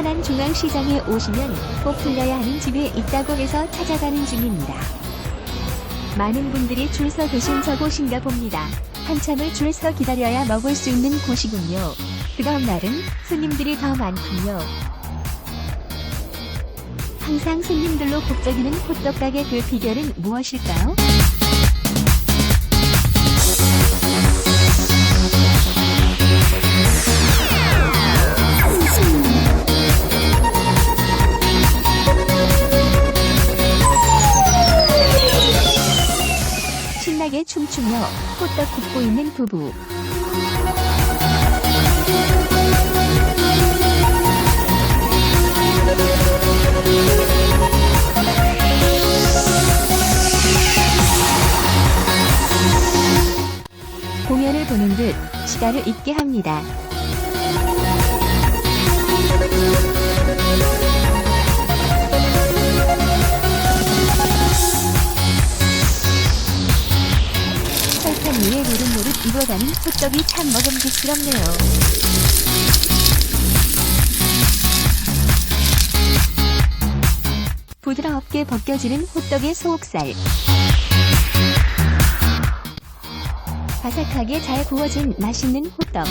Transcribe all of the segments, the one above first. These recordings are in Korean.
중앙시장에 오시면 꼭 들려야 하는 집이 있다고 해서 찾아가는 중입니다. 많은 분들이 줄 서 계신 저곳인가 봅니다. 한참을 줄 서 기다려야 먹을 수 있는 곳이군요. 그 다음 날은 손님들이 더 많군요. 항상 손님들로 북적이는 호떡 가게 그 비결은 무엇일까요? 춤추며 호떡 굽고 있는 부부. 공연을 보는 듯 시간을 잊게 합니다. 위에 노릇노릇 익어가는 호떡이 참 먹음직스럽네요. 부드럽게 벗겨지는 호떡의 소옥살. 바삭하게 잘 구워진 맛있는 호떡.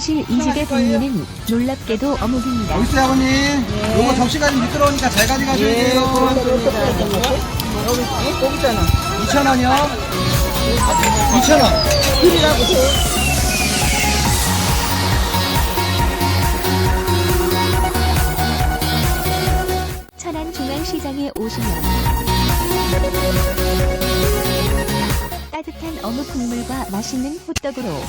사실 이 집의 백미는 놀랍게도 어묵입니다. 여기 있어요, 아버님. 요거 접시가 좀 미끄러우니까 잘 가져가셔야 돼요. 공짜나. 2,000원이요? 2,000원. 필이라고 천안 중앙시장에 오시면 따뜻한 어묵 국물과 맛있는 호떡으로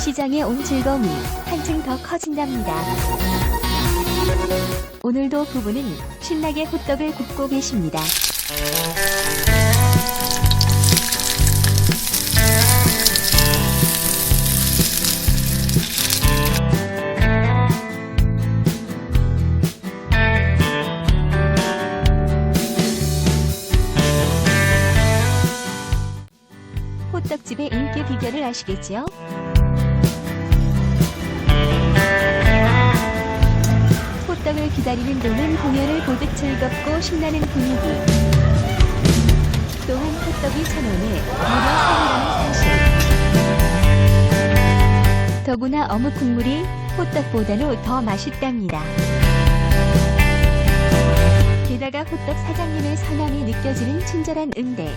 시장에 온 즐거움이 한층 더 커진답니다. 오늘도 부부는 신나게 호떡을 굽고 계십니다. 호떡집의 인기 비결을 아시겠지요? 호떡을 기다리는 동안 공연을 보듯 즐겁고 신나는 분위기. 또한 호떡이 천 원에 무려 살이라는 사실. 더구나 어묵 국물이 호떡보다도 더 맛있답니다. 게다가 호떡 사장님의 선함이 느껴지는 친절한 응대.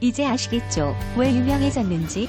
이제 아시겠죠? 왜 유명해졌는지?